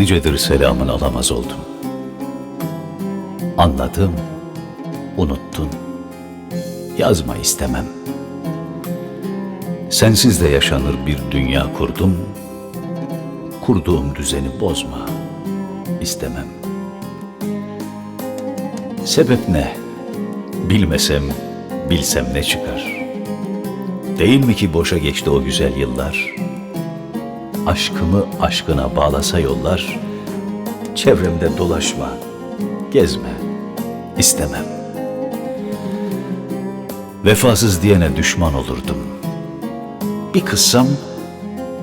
Nicedir selamın alamaz oldum. Anladım, unuttun. Yazma istemem. Sensiz de yaşanır bir dünya kurdum. Kurduğum düzeni bozma istemem. Sebep ne? Bilmesem, bilsem ne çıkar? Değil mi ki boşa geçti o güzel yıllar? Aşkımı aşkına bağlasa yollar, çevremde dolaşma, gezme, istemem. Vefasız diyene düşman olurdum. Bir kızsam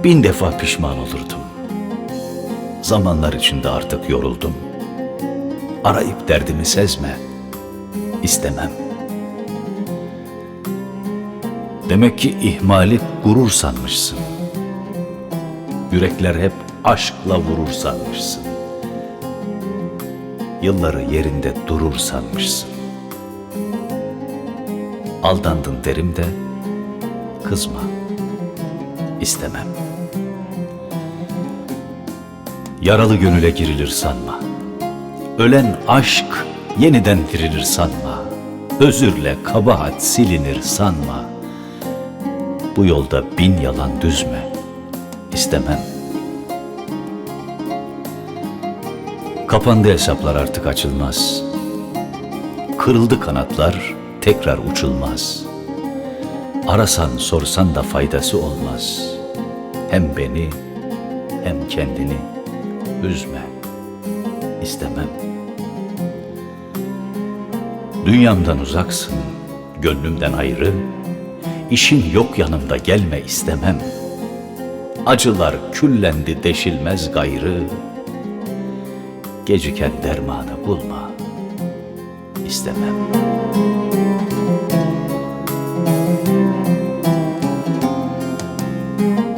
bin defa pişman olurdum. Zamanlar içinde artık yoruldum. Arayıp derdimi sezme, istemem. Demek ki ihmali gurur sanmışsın. Yürekler hep aşkla vurur sanmışsın. Yılları yerinde durur sanmışsın. Aldandın derim de kızma, istemem. Yaralı gönüle girilir sanma. Ölen aşk yeniden dirilir sanma. Özürle kabahat silinir sanma. Bu yolda bin yalan düzme. İstemem. Kapandı hesaplar artık açılmaz. Kırıldı kanatlar tekrar uçulmaz. Arasan sorsan da faydası olmaz. Hem beni hem kendini üzme. İstemem. Dünyamdan uzaksın, gönlümden ayrı. İşin yok yanımda gelme istemem. Acılar küllendi deşilmez gayrı. Geciken dermanı bulma. istemem.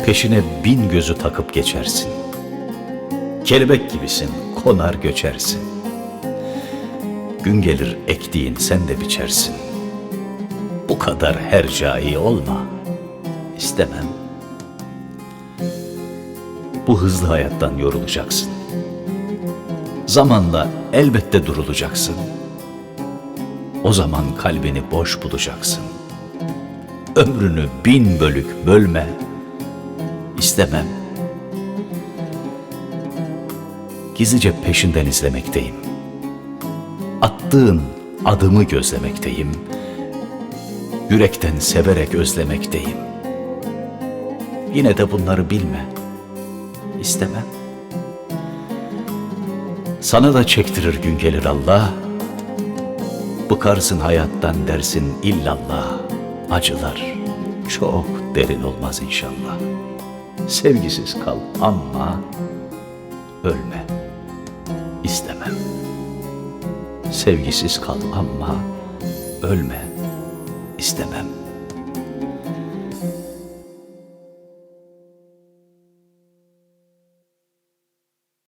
Peşine bin gözü takıp geçersin. Kelebek gibisin, konar göçersin. Gün gelir ektiğin sen de biçersin. Bu kadar hercai olma. İstemem. Bu hızlı hayattan yorulacaksın. Zamanla elbette durulacaksın. O zaman kalbini boş bulacaksın. Ömrünü bin bölük bölme. İstemem. Gizlice peşinden izlemekteyim. Attığın adımı gözlemekteyim. Yürekten severek özlemekteyim. Yine de bunları bilme. İstemem. Sana da çektirir gün gelir Allah. Bıkarsın hayattan dersin illallah. Acılar çok derin olmaz inşallah. Sevgisiz kal ama ölme. İstemem. Sevgisiz kal ama ölme. İstemem.